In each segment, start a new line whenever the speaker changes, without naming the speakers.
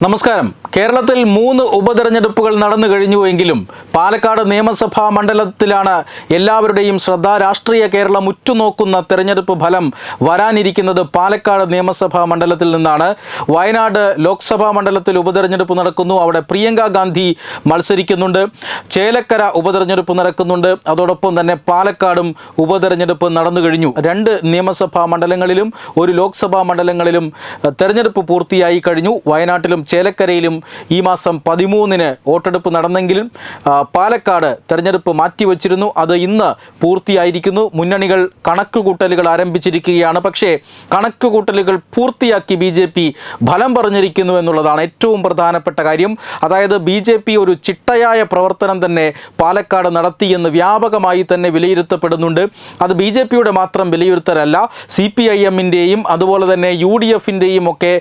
നമസ്കാരം. കേരളത്തിൽ മൂന്ന് ഉപതെരഞ്ഞെടുപ്പുകൾ നടന്നു കഴിഞ്ഞുവെങ്കിലും പാലക്കാട് നിയമസഭാ മണ്ഡലത്തിലാണ് എല്ലാവരുടെയും ശ്രദ്ധ രാഷ്ട്രീയ കേരളം ഉറ്റുനോക്കുന്ന തെരഞ്ഞെടുപ്പ് ഫലം വരാനിരിക്കുന്നത് പാലക്കാട് നിയമസഭാ മണ്ഡലത്തിൽ നിന്നാണ്. വയനാട് ലോക്സഭാ മണ്ഡലത്തിൽ ഉപതെരഞ്ഞെടുപ്പ് നടക്കുന്നു. അവിടെ പ്രിയങ്ക ഗാന്ധി മത്സരിക്കുന്നുണ്ട്. ചേലക്കര ഉപതെരഞ്ഞെടുപ്പ് നടക്കുന്നുണ്ട്. അതോടൊപ്പം തന്നെ പാലക്കാടും ഉപതെരഞ്ഞെടുപ്പ് നടന്നു കഴിഞ്ഞു. രണ്ട് നിയമസഭാ മണ്ഡലങ്ങളിലും ഒരു ലോക്സഭാ മണ്ഡലങ്ങളിലും തെരഞ്ഞെടുപ്പ് പൂർത്തിയായി കഴിഞ്ഞു. വയനാട്ടിലും ചേലക്കരയിലും ഈ മാസം പതിമൂന്നിന് വോട്ടെടുപ്പ് നടന്നെങ്കിലും പാലക്കാട് തെരഞ്ഞെടുപ്പ് മാറ്റിവെച്ചിരുന്നു. അത് ഇന്ന് പൂർത്തിയായിരിക്കുന്നു. മുന്നണികൾ കണക്കുകൂട്ടലുകൾ ആരംഭിച്ചിരിക്കുകയാണ്. പക്ഷേ കണക്കുകൂട്ടലുകൾ പൂർത്തിയാക്കി ബി ജെ പി ഫലം പറഞ്ഞിരിക്കുന്നു എന്നുള്ളതാണ് ഏറ്റവും പ്രധാനപ്പെട്ട കാര്യം. അതായത് ബി ജെ പി ഒരു ചിട്ടയായ പ്രവർത്തനം തന്നെ പാലക്കാട് നടത്തിയെന്ന് വ്യാപകമായി തന്നെ വിലയിരുത്തപ്പെടുന്നുണ്ട്. അത് ബി ജെ പിയുടെ മാത്രം വിലയിരുത്തലല്ല സി പി ഐ എമ്മിന്റെയും അതുപോലെ തന്നെ യു ഡി എഫിന്റെയും ഒക്കെ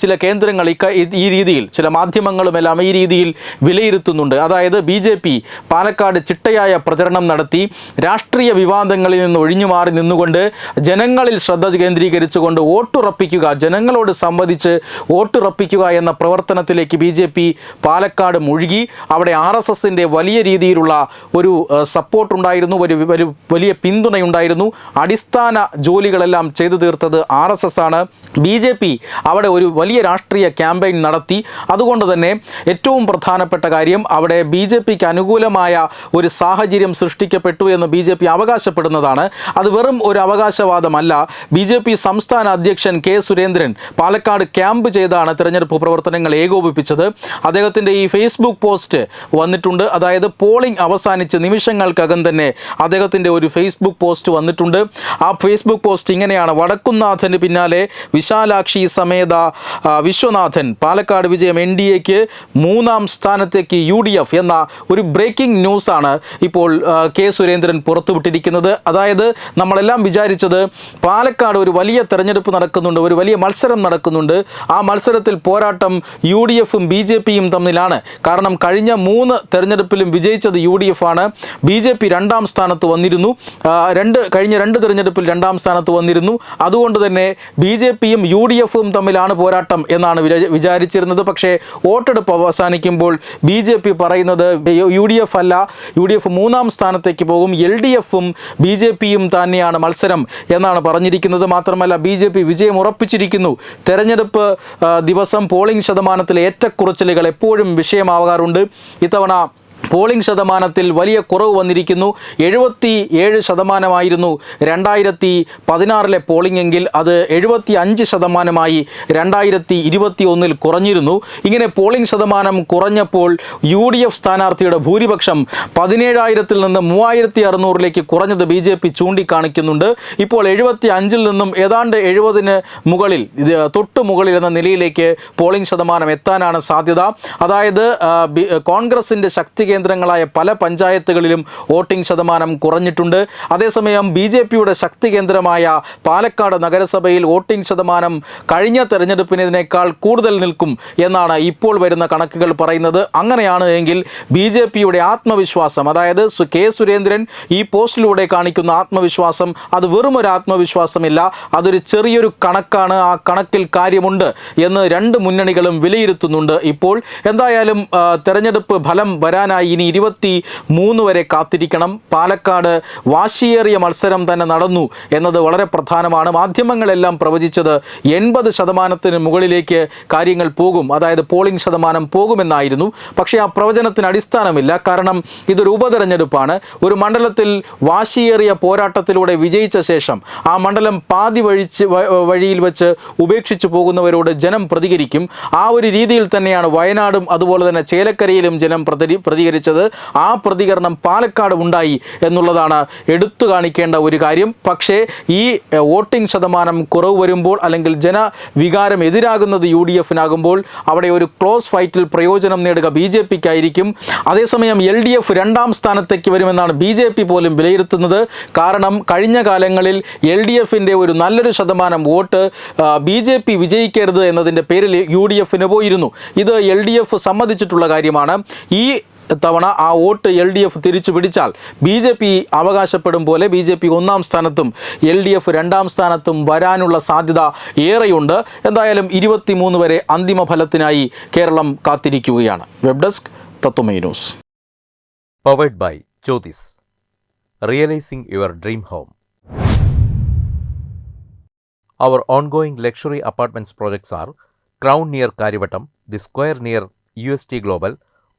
ചില കേന്ദ്രങ്ങൾ ഈ- ഈ രീതിയിൽ ചില മാധ്യമങ്ങളുമെല്ലാം ഈ രീതിയിൽ വിലയിരുത്തുന്നുണ്ട്. അതായത് ബി ജെ പി പാലക്കാട് ചിട്ടയായ പ്രചരണം നടത്തി രാഷ്ട്രീയ വിവാദങ്ങളിൽ നിന്ന് ഒഴിഞ്ഞു മാറി നിന്നുകൊണ്ട് ജനങ്ങളിൽ ശ്രദ്ധ കേന്ദ്രീകരിച്ചുകൊണ്ട് വോട്ടുറപ്പിക്കുക ജനങ്ങളോട് സംവദിച്ച് വോട്ടുറപ്പിക്കുക എന്ന പ്രവർത്തനത്തിലേക്ക് ബി ജെ പി പാലക്കാട് മുഴുകി. അവിടെ ആർ എസ് എസിന്റെ വലിയ രീതിയിലുള്ള ഒരു സപ്പോർട്ട് ഉണ്ടായിരുന്നു ഒരു വലിയ പിന്തുണയുണ്ടായിരുന്നു. അടിസ്ഥാന ജോലികളെല്ലാം ചെയ്തു തീർത്തത് ആർ എസ് എസ് ആണ്. ബി ജെ പി അവിടെ ഒരു വലിയ രാഷ്ട്രീയ ക്യാമ്പയിൻ അതുകൊണ്ട് തന്നെ ഏറ്റവും പ്രധാനപ്പെട്ട കാര്യം അവിടെ ബി ജെ പിക്ക് അനുകൂലമായ ഒരു സാഹചര്യം സൃഷ്ടിക്കപ്പെട്ടു എന്ന് ബി ജെ പി അവകാശപ്പെടുന്നതാണ്. അത് വെറും ഒരു അവകാശവാദമല്ല. ബി ജെ പി സംസ്ഥാന അധ്യക്ഷൻ കെ സുരേന്ദ്രൻ പാലക്കാട് ക്യാമ്പ് ചെയ്താണ് തിരഞ്ഞെടുപ്പ് പ്രവർത്തനങ്ങൾ ഏകോപിപ്പിച്ചത്. അദ്ദേഹത്തിന്റെ ഈ ഫേസ്ബുക്ക് പോസ്റ്റ് വന്നിട്ടുണ്ട്. അതായത് പോളിംഗ് അവസാനിച്ച് നിമിഷങ്ങൾക്കകം തന്നെ അദ്ദേഹത്തിന്റെ ഒരു ഫേസ്ബുക്ക് പോസ്റ്റ് വന്നിട്ടുണ്ട്. ആ ഫേസ്ബുക്ക് പോസ്റ്റ് ഇങ്ങനെയാണ്. വടക്കുന്നാഥന് പിന്നാലെ വിശാലാക്ഷി സമേത വിശ്വനാഥൻ പാലക്കാട് വിജയം എൻ ഡി എക്ക് മൂന്നാം സ്ഥാനത്തേക്ക് യു ഡി എഫ് എന്ന ഒരു ബ്രേക്കിംഗ് ന്യൂസാണ് ഇപ്പോൾ കെ സുരേന്ദ്രൻ പുറത്തുവിട്ടിരിക്കുന്നത്. അതായത് നമ്മളെല്ലാം വിചാരിച്ചത് പാലക്കാട് ഒരു വലിയ തെരഞ്ഞെടുപ്പ് നടക്കുന്നുണ്ട് ഒരു വലിയ മത്സരം നടക്കുന്നുണ്ട്. ആ മത്സരത്തിൽ പോരാട്ടം യു ഡി എഫും ബി ജെ പിയും തമ്മിലാണ്. കാരണം കഴിഞ്ഞ മൂന്ന് തെരഞ്ഞെടുപ്പിലും വിജയിച്ചത് യു ഡി എഫ് ആണ്. ബി ജെ പി രണ്ടാം സ്ഥാനത്ത് വന്നിരുന്നു. രണ്ട് കഴിഞ്ഞ രണ്ട് തെരഞ്ഞെടുപ്പിൽ രണ്ടാം സ്ഥാനത്ത് വന്നിരുന്നു. അതുകൊണ്ട് തന്നെ ബി ജെ പിയും യു ഡി എഫും തമ്മിലാണ് പോരാട്ടം എന്നാണ് വിചാ- വിചാരിച്ചിരുന്നത് പക്ഷേ വോട്ടെടുപ്പ് അവസാനിക്കുമ്പോൾ ബി ജെ പി പറയുന്നത് യു ഡി എഫ് അല്ല യു ഡി എഫ് മൂന്നാം സ്ഥാനത്തേക്ക് പോകും എൽ ഡി എഫും ബി ജെ പിയും തന്നെയാണ് മത്സരം എന്നാണ് പറഞ്ഞിരിക്കുന്നത്. മാത്രമല്ല ബി ജെ പി വിജയം ഉറപ്പിച്ചിരിക്കുന്നു. തെരഞ്ഞെടുപ്പ് ദിവസം പോളിംഗ് ശതമാനത്തിലെ ഏറ്റക്കുറച്ചിലുകൾ എപ്പോഴും വിഷയമാകാറുണ്ട്. ഇത്തവണ പോളിംഗ് ശതമാനത്തിൽ വലിയ കുറവ് വന്നിരിക്കുന്നു. എഴുപത്തി ഏഴ് ശതമാനമായിരുന്നു രണ്ടായിരത്തി പതിനാറിലെ പോളിംഗ് എങ്കിൽ അത് എഴുപത്തി അഞ്ച് ശതമാനമായി രണ്ടായിരത്തി ഇരുപത്തി ഒന്നിൽ കുറഞ്ഞിരുന്നു. ഇങ്ങനെ പോളിംഗ് ശതമാനം കുറഞ്ഞപ്പോൾ യു ഡി എഫ് സ്ഥാനാർത്ഥിയുടെ ഭൂരിപക്ഷം പതിനേഴായിരത്തിൽ നിന്ന് മൂവായിരത്തി അറുന്നൂറിലേക്ക് കുറഞ്ഞത് ബി ജെ പി ചൂണ്ടിക്കാണിക്കുന്നുണ്ട്. ഇപ്പോൾ എഴുപത്തി അഞ്ചിൽ നിന്നും ഏതാണ്ട് എഴുപതിന് മുകളിൽ തൊട്ട് മുകളിൽ എന്ന നിലയിലേക്ക് പോളിംഗ് ശതമാനം എത്താനാണ് സാധ്യത. അതായത് കോൺഗ്രസിന്റെ ശക്തി കേന്ദ്രങ്ങളായ പല പഞ്ചായത്തുകളിലും വോട്ടിംഗ് ശതമാനം കുറഞ്ഞിട്ടുണ്ട്. അതേസമയം ബി ജെ പിയുടെ ശക്തി കേന്ദ്രമായ പാലക്കാട് നഗരസഭയിൽ വോട്ടിംഗ് ശതമാനം കഴിഞ്ഞ തെരഞ്ഞെടുപ്പിനേക്കാൾ കൂടുതൽ നിൽക്കും എന്നാണ് ഇപ്പോൾ വരുന്ന കണക്കുകൾ പറയുന്നത്. അങ്ങനെയാണ് എങ്കിൽ ബി ജെ പിയുടെ ആത്മവിശ്വാസം അതായത് കെ സുരേന്ദ്രൻ ഈ പോസ്റ്റിലൂടെ കാണിക്കുന്ന ആത്മവിശ്വാസം അത് വെറും ഒരു ആത്മവിശ്വാസമില്ല അതൊരു ചെറിയൊരു കണക്കാണ് ആ കണക്കിൽ കാര്യമുണ്ട് എന്ന് രണ്ട് മുന്നണികളും വിലയിരുത്തുന്നുണ്ട് ഇപ്പോൾ. എന്തായാലും തെരഞ്ഞെടുപ്പ് ഫലം വരാനായി ഇനി ഇരുപത്തി മൂന്ന് വരെ കാത്തിരിക്കണം. പാലക്കാട് വാശിയേറിയ മത്സരം തന്നെ നടന്നു എന്നത് വളരെ പ്രധാനമാണ്. മാധ്യമങ്ങളെല്ലാം പ്രവചിച്ചത് എൺപത് ശതമാനത്തിന് മുകളിലേക്ക് കാര്യങ്ങൾ പോകും. അതായത് പോളിംഗ് ശതമാനം പോകുമെന്നായിരുന്നു. പക്ഷേ ആ പ്രവചനത്തിന് അടിസ്ഥാനമില്ല. കാരണം ഇതൊരു ഉപതെരഞ്ഞെടുപ്പാണ്. ഒരു മണ്ഡലത്തിൽ വാശിയേറിയ പോരാട്ടത്തിലൂടെ വിജയിച്ച ശേഷം ആ മണ്ഡലം പാതി വഴിച്ച് വഴിയിൽ വെച്ച് ഉപേക്ഷിച്ചു പോകുന്നവരോട് ജനം പ്രതികരിക്കും. ആ ഒരു രീതിയിൽ തന്നെയാണ് വയനാടും അതുപോലെ തന്നെ ചേലക്കരയിലും ജനം പ്രതി പ്രതികരിച്ചത്. ആ പ്രതികരണം പാലക്കാട് ഉണ്ടായി എന്നുള്ളതാണ് എടുത്തു കാണിക്കേണ്ട ഒരു കാര്യം. പക്ഷേ ഈ വോട്ടിംഗ് ശതമാനം കുറവ് വരുമ്പോൾ അല്ലെങ്കിൽ ജനവികാരം എതിരാകുന്നത് യു ഡി എഫിനാകുമ്പോൾ അവിടെ ഒരു ക്ലോസ് ഫൈറ്റിൽ പ്രയോജനം നേടുക ബി ജെ പിക്കായിരിക്കും. അതേസമയം എൽ ഡി എഫ് രണ്ടാം സ്ഥാനത്തേക്ക് വരുമെന്നാണ് ബി ജെ പി പോലും വിലയിരുത്തുന്നത്. കാരണം കഴിഞ്ഞ കാലങ്ങളിൽ എൽ ഡി എഫിന്റെ ഒരു നല്ലൊരു ശതമാനം വോട്ട് ബി ജെ പി വിജയിക്കരുത് എന്നതിന്റെ പേരിൽ യു ഡി എഫിന് പോയിരുന്നു. ഇത് എൽ ഡി എഫ് സമ്മതിച്ചിട്ടുള്ള കാര്യമാണ്. ഈ തവണ ആ വോട്ട് എൽ ഡി എഫ് തിരിച്ചു പിടിച്ചാൽ ബി ജെ പി അവകാശപ്പെടും പോലെ ബി ജെ പി ഒന്നാം സ്ഥാനത്തും എൽ ഡി എഫ് രണ്ടാം സ്ഥാനത്തും വരാനുള്ള സാധ്യത ഏറെയുണ്ട്. എന്തായാലും ഇരുപത്തിമൂന്ന് വരെ അന്തിമ ഫലത്തിനായി കേരളം കാത്തിരിക്കുകയാണ്. Web desk Tatwamayi news.
Powered by Jyothis realising your dream home our ongoing luxury apartments projects are crown near Kariavattom the square near U S T Crown